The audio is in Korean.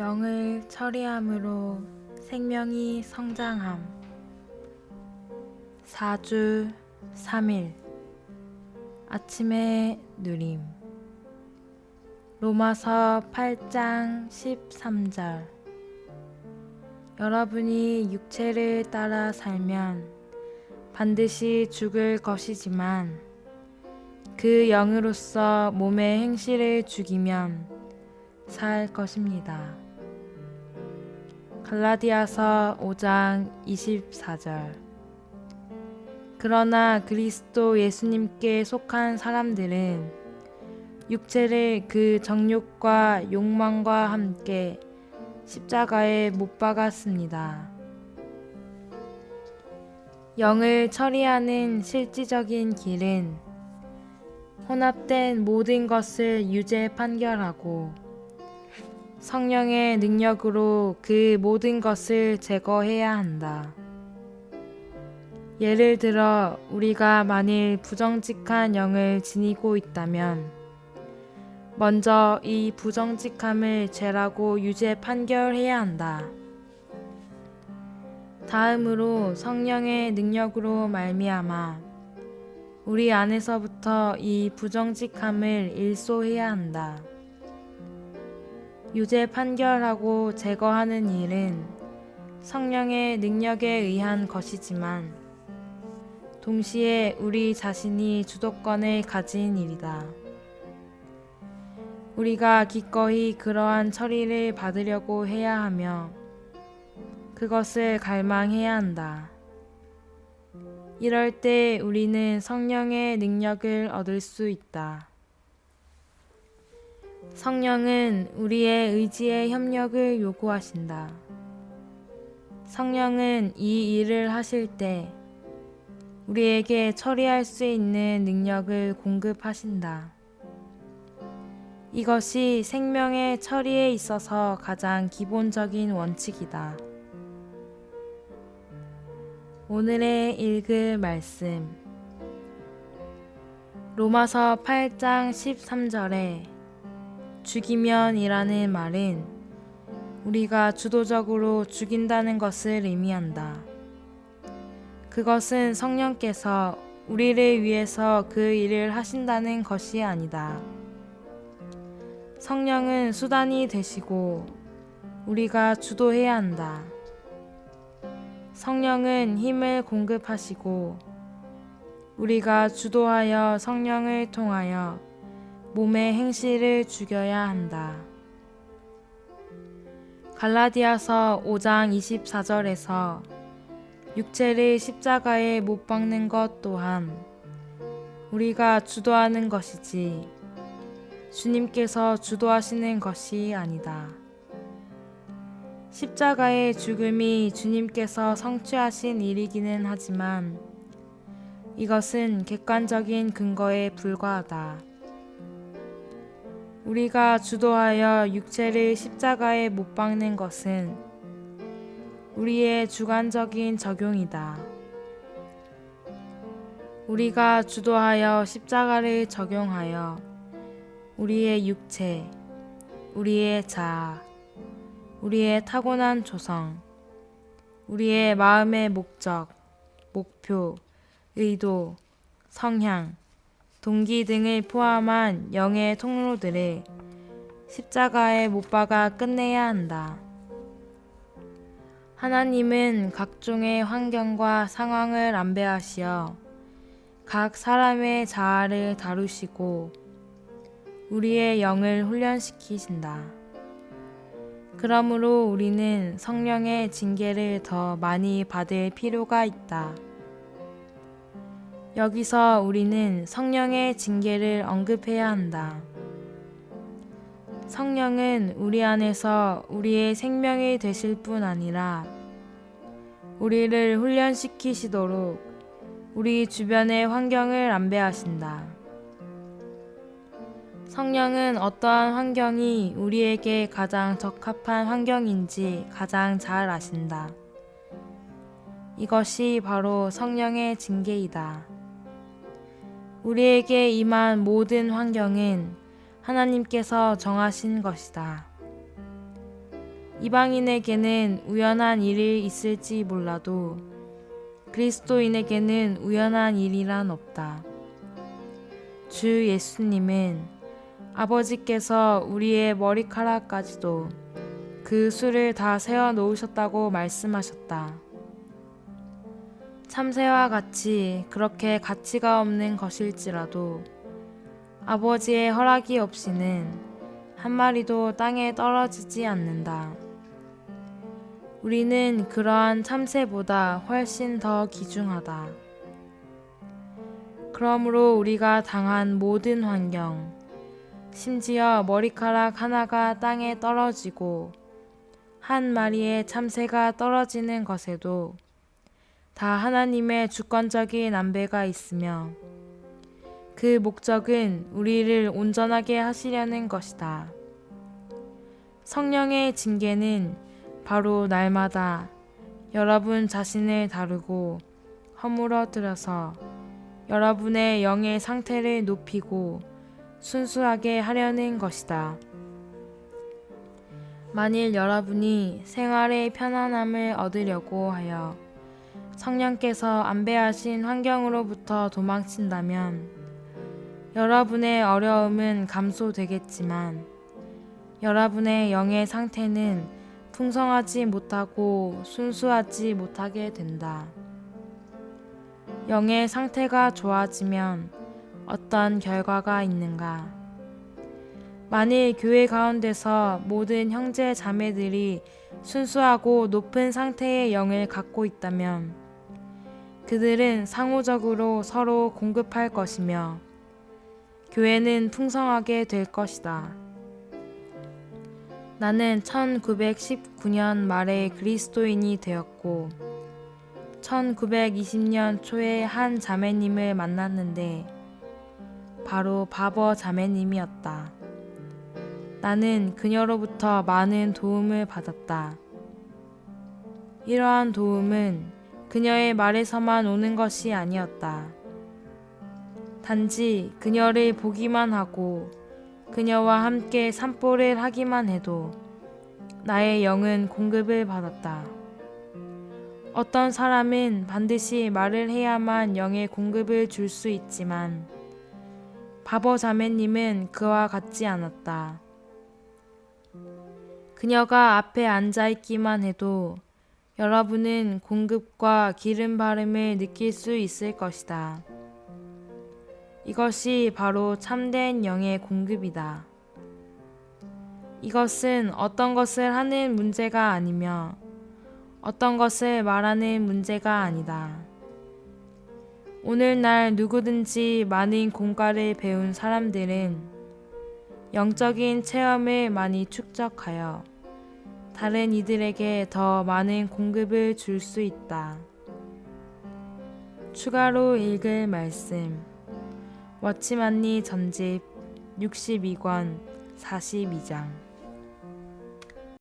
영을 처리함으로 생명이 성장함. 4주 3일 아침의 누림 로마서 8장 13절 여러분이 육체를 따라 살면 반드시 죽을 것이지만 그 영으로서 몸의 행실을 죽이면 살 것입니다. 갈라디아서 5장 24절 그러나 그리스도 예수님께 속한 사람들은 육체를 그 정욕과 욕망과 함께 십자가에 못 박았습니다. 영을 처리하는 실질적인 길은 혼합된 모든 것을 유죄 판결하고 성령의 능력으로 그 모든 것을 제거해야 한다. 예를 들어 우리가 만일 부정직한 영을 지니고 있다면 먼저 이 부정직함을 죄라고 유죄 판결해야 한다. 다음으로 성령의 능력으로 말미암아 우리 안에서부터 이 부정직함을 일소해야 한다. 유죄 판결하고 제거하는 일은 성령의 능력에 의한 것이지만 동시에 우리 자신이 주도권을 가진 일이다. 우리가 기꺼이 그러한 처리를 받으려고 해야 하며 그것을 갈망해야 한다. 이럴 때 우리는 성령의 능력을 얻을 수 있다. 성령은 우리의 의지의 협력을 요구하신다. 성령은 이 일을 하실 때 우리에게 처리할 수 있는 능력을 공급하신다. 이것이 생명의 처리에 있어서 가장 기본적인 원칙이다. 오늘의 읽을 말씀 로마서 8장 13절에 죽이면이라는 말은 우리가 주도적으로 죽인다는 것을 의미한다. 그것은 성령께서 우리를 위해서 그 일을 하신다는 것이 아니다. 성령은 수단이 되시고 우리가 주도해야 한다. 성령은 힘을 공급하시고 우리가 주도하여 성령을 통하여 몸의 행실을 죽여야 한다. 갈라디아서 5장 24절에서 육체를 십자가에 못 박는 것 또한 우리가 주도하는 것이지 주님께서 주도하시는 것이 아니다. 십자가의 죽음이 주님께서 성취하신 일이기는 하지만 이것은 객관적인 근거에 불과하다. 우리가 주도하여 육체를 십자가에 못 박는 것은 우리의 주관적인 적용이다. 우리가 주도하여 십자가를 적용하여 우리의 육체, 우리의 자아, 우리의 타고난 조성, 우리의 마음의 목적, 목표, 의도, 성향, 동기 등을 포함한 영의 통로들을 십자가에 못 박아 끝내야 한다. 하나님은 각종의 환경과 상황을 안배하시어 각 사람의 자아를 다루시고 우리의 영을 훈련시키신다. 그러므로 우리는 성령의 징계를 더 많이 받을 필요가 있다. 여기서 우리는 성령의 징계를 언급해야 한다. 성령은 우리 안에서 우리의 생명이 되실 뿐 아니라 우리를 훈련시키시도록 우리 주변의 환경을 안배하신다. 성령은 어떠한 환경이 우리에게 가장 적합한 환경인지 가장 잘 아신다. 이것이 바로 성령의 징계이다. 우리에게 임한 모든 환경은 하나님께서 정하신 것이다. 이방인에게는 우연한 일이 있을지 몰라도 그리스도인에게는 우연한 일이란 없다. 주 예수님은 아버지께서 우리의 머리카락까지도 그 수를 다 세어 놓으셨다고 말씀하셨다. 참새와 같이 그렇게 가치가 없는 것일지라도 아버지의 허락이 없이는 한 마리도 땅에 떨어지지 않는다. 우리는 그러한 참새보다 훨씬 더 귀중하다. 그러므로 우리가 당한 모든 환경, 심지어 머리카락 하나가 땅에 떨어지고 한 마리의 참새가 떨어지는 것에도 다 하나님의 주권적인 안배가 있으며 그 목적은 우리를 온전하게 하시려는 것이다. 성령의 징계는 바로 날마다 여러분 자신을 다루고 허물어뜨려서 여러분의 영의 상태를 높이고 순수하게 하려는 것이다. 만일 여러분이 생활의 편안함을 얻으려고 하여 성령께서 안배하신 환경으로부터 도망친다면 여러분의 어려움은 감소되겠지만 여러분의 영의 상태는 풍성하지 못하고 순수하지 못하게 된다. 영의 상태가 좋아지면 어떤 결과가 있는가? 만일 교회 가운데서 모든 형제 자매들이 순수하고 높은 상태의 영을 갖고 있다면 그들은 상호적으로 서로 공급할 것이며 교회는 풍성하게 될 것이다. 나는 1919년 말에 그리스도인이 되었고 1920년 초에 한 자매님을 만났는데 바로 바버 자매님이었다. 나는 그녀로부터 많은 도움을 받았다. 이러한 도움은 그녀의 말에서만 오는 것이 아니었다. 단지 그녀를 보기만 하고 그녀와 함께 산보를 하기만 해도 나의 영은 공급을 받았다. 어떤 사람은 반드시 말을 해야만 영의 공급을 줄 수 있지만 바보 자매님은 그와 같지 않았다. 그녀가 앞에 앉아 있기만 해도 여러분은 공급과 기름 바름을 느낄 수 있을 것이다. 이것이 바로 참된 영의 공급이다. 이것은 어떤 것을 하는 문제가 아니며 어떤 것을 말하는 문제가 아니다. 오늘날 누구든지 많은 공과를 배운 사람들은 영적인 체험을 많이 축적하여 다른 이들에게 더 많은 공급을 줄 수 있다. 추가로 읽을 말씀. 워치만니 전집 62권 42장